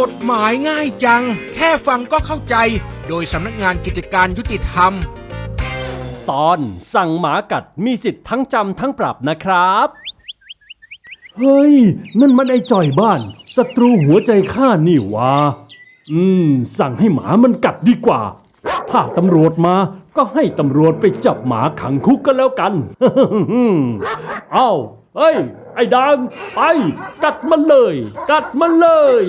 กฎหมายง่ายจัง แค่ฟังก็เข้าใจ โดยสำนักงานกิจการยุติธรรม ตอนสั่งหมากัดมีสิทธิ์ทั้งจำทั้งปรับนะครับ เฮ้ย นั่นมันไอ้จ่อยบ้านศัตรูหัวใจข้านี่วะอืม สั่งให้หมามันกัดดีกว่า ถ้าตำรวจมาก็ให้ตำรวจไปจับหมาขังคุกกันแล้วกัน เอ้า เฮ้ย ไอ้ดังไป กัดมันเลย กัดมันเลย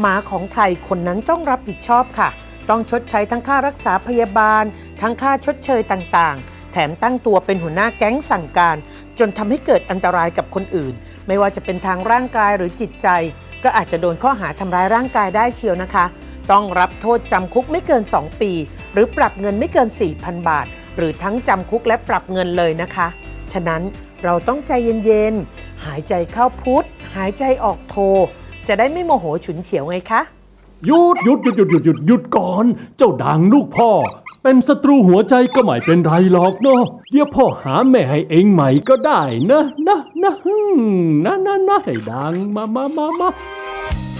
หมาของใครคนนั้นต้องรับผิดชอบค่ะ ต้องชดใช้ทั้งค่ารักษาพยาบาล ทั้งค่าชดเชยต่างๆ แถมตั้งตัวเป็นหัวหน้าแก๊งสั่งการ จนทำให้เกิดอันตรายกับคนอื่น ไม่ว่าจะเป็นทางร่างกายหรือจิตใจ ก็อาจจะโดนข้อหาทำร้ายร่างกายได้เชียวนะคะ ต้องรับโทษจำคุกไม่เกิน 2 ปี หรือปรับเงินไม่เกิน 4,000 บาท หรือทั้งจำคุกและปรับเงินเลยนะคะ ฉะนั้นเราต้องใจเย็นๆ หายใจเข้าพุทธหายใจออกโท จะได้ไม่โมโหฉุนเฉียวไงคะหยุดหยุดหยุดหยุดหยุดหยุดหยุดก่อน เจ้าดังลูกพ่อ เป็นศัตรูหัวใจก็ไม่เป็นไรหรอกเนาะเดี๋ยวพ่อหาแม่ให้เองใหม่ก็ได้นะนะนะนะนะนะให้ดังมามามามา